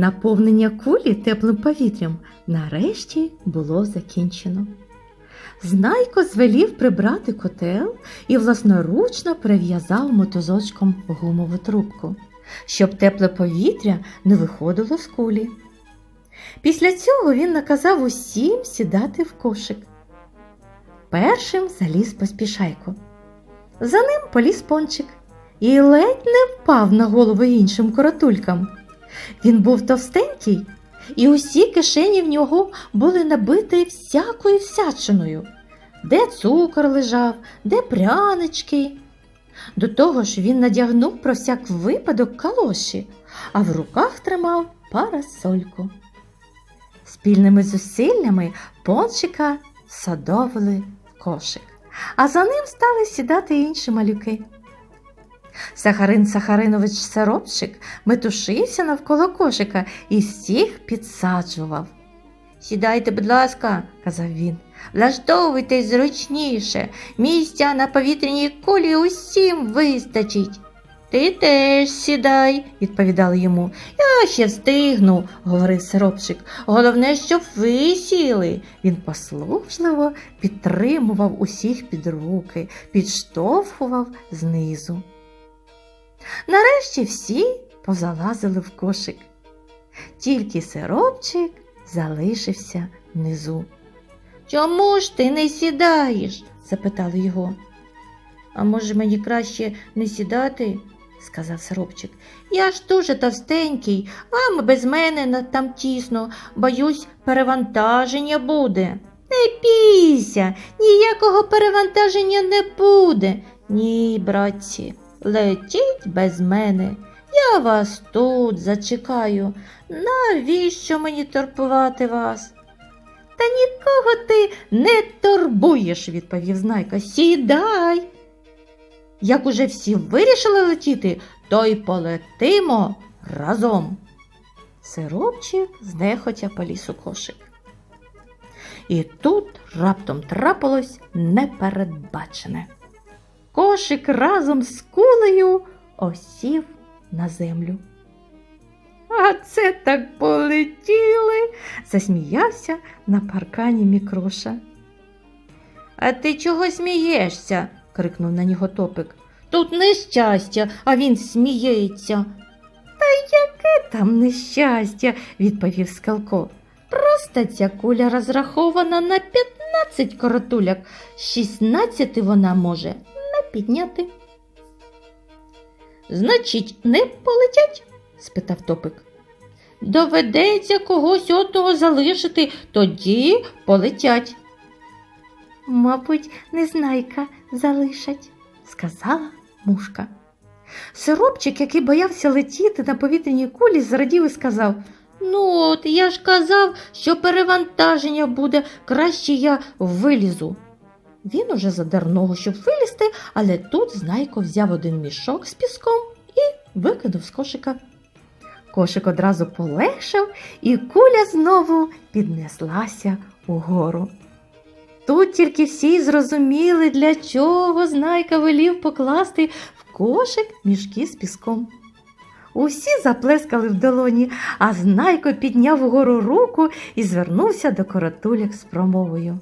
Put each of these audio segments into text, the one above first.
Наповнення кулі теплим повітрям нарешті було закінчено. Знайко звелів прибрати котел і власноручно перев'язав мотузочком гумову трубку, щоб тепле повітря не виходило з кулі. Після цього він наказав усім сідати в кошик. Першим заліз поспішайко. За ним поліз пончик і ледь не впав на голову іншим коротулькам. Він був товстенький, і усі кишені в нього були набиті всякою всячиною, де цукор лежав, де прянички. До того ж він надягнув про всяк випадок калоші, а в руках тримав парасольку. Спільними зусиллями пончика садовили в кошик, а за ним стали сідати інші малюки. Сахарин Сахаринович Саробчик метушився навколо кошика і всіх підсаджував. Сідайте, будь ласка, казав він, влаштовуйтесь зручніше, місця на повітряній кулі усім вистачить. Ти теж сідай, відповідали йому. Я ще встигну, говорив сиропчик. Головне, щоб ви сіли. Він послужливо підтримував усіх під руки, підштовхував знизу. Нарешті всі позалазили в кошик. Тільки сиропчик залишився внизу. Чому ж ти не сідаєш? запитали його. А може мені краще не сідати? сказав сиропчик. Я ж дуже товстенький, вам без мене там тісно, боюсь, перевантаження буде. Не бійся, ніякого перевантаження не буде. Ні, братці, летіть без мене. Я вас тут зачекаю. Навіщо мені турбувати вас? Та нікого ти не турбуєш, відповів Знайка. Сідай. Як уже всі вирішили летіти, то й полетимо разом. Сиропчик знехотя поліз у кошик. І тут раптом трапилось непередбачене. Кошик разом з кулею осів на землю. А це так полетіли, засміявся на паркані Мікроша. А ти чого смієшся? крикнув на нього топик. Тут нещастя, а він сміється. Та яке там нещастя, відповів Скалко. Просто ця куля розрахована на 15 коротуляк, 16 вона може підняти. Значить, не полетять? спитав топик. Доведеться когось одного залишити, тоді полетять. Мабуть, незнайка залишать, сказала мушка. Сиропчик, який боявся летіти на повітряній кулі, зрадів і сказав Ну, от я ж казав, що перевантаження буде, краще я вилізу. Він уже задер ногу, щоб вилізти, але тут знайко взяв один мішок з піском і викинув з кошика. Кошик одразу полегшав, і куля знову піднеслася угору. Тут тільки всі зрозуміли, для чого знайка велів покласти в кошик мішки з піском. Усі заплескали в долоні, а знайко підняв угору руку і звернувся до коротуляк з промовою.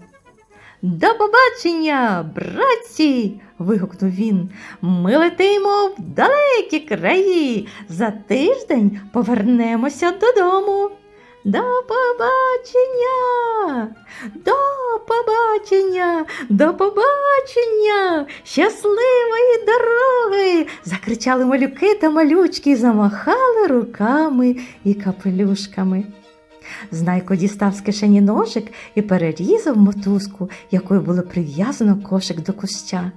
До побачення, братці. вигукнув він. Ми летимо в далекі краї. За тиждень повернемося додому. До побачення, до побачення, до побачення, щасливої дороги. закричали малюки та малючки замахали руками і капелюшками. Знайко дістав з кишені ножик і перерізав мотузку, якою було прив'язано кошик до куща.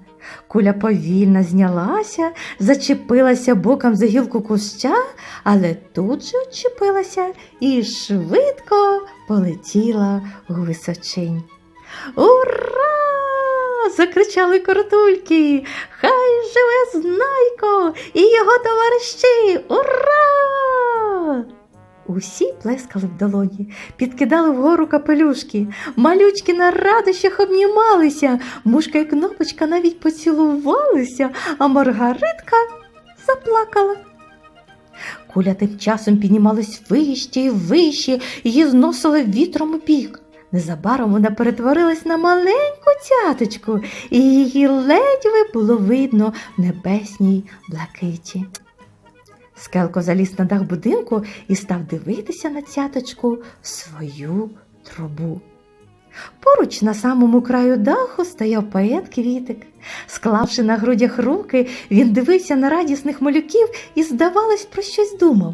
Куля повільно знялася, зачепилася боком за гілку куща, але тут же очепилася і швидко полетіла у височинь. Ура! закричали коротульки. Хай живе знайко і його товариші! Ура! Усі плескали в долоні, підкидали вгору капелюшки, малючки на радощах обнімалися, мушка і кнопочка навіть поцілувалися, а Маргаритка заплакала. Куля тим часом піднімалась вище і вище, її зносило вітром у бік. Незабаром вона перетворилась на маленьку цяточку, і її ледве було видно в небесній блакиті. Скелко заліз на дах будинку і став дивитися на цяточку в свою трубу. Поруч на самому краю даху стояв поет Квітик. Склавши на грудях руки, він дивився на радісних малюків і, здавалось, про щось думав.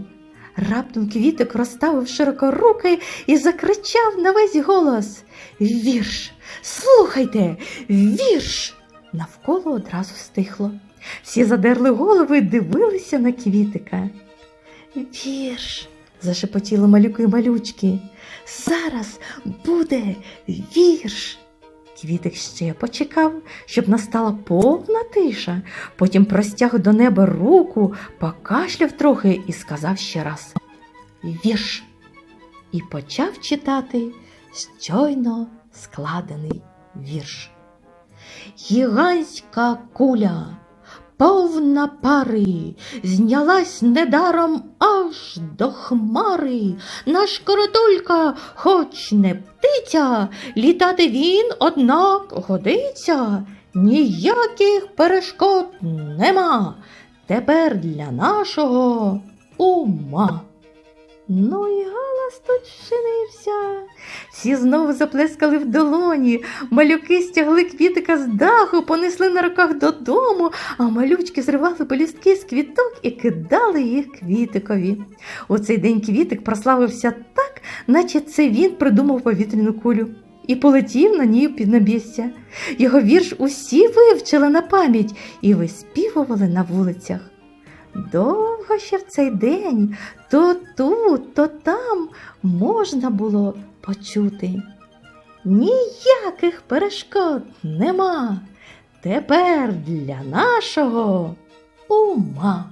Раптом Квітик розставив широко руки і закричав на весь голос Вірш! Слухайте, вірш! Навколо одразу стихло. Всі задерли голови і дивилися на Квітика. Вірш! зашепотіли малюки й малючки. Зараз буде вірш. Квітик ще почекав, щоб настала повна тиша, потім простяг до неба руку, покашляв трохи і сказав ще раз Вірш. І почав читати щойно складений вірш. Гігантська куля, повна пари, знялась недаром аж до хмари. Наш коротулька, хоч не птиця, літати він, однак, годиться. Ніяких перешкод нема. Тепер для нашого ума. Ну і галас тут вчинився. Всі знову заплескали в долоні, малюки стягли квітика з даху, понесли на руках додому, а малючки зривали пелюстки з квіток і кидали їх квітикові. У цей день квітик прославився так, наче це він придумав повітряну кулю. І полетів на ній під небісся. Його вірш усі вивчили на пам'ять і виспівували на вулицях. Довго ще в цей день то тут, то там можна було почути. Ніяких перешкод нема. Тепер для нашого ума.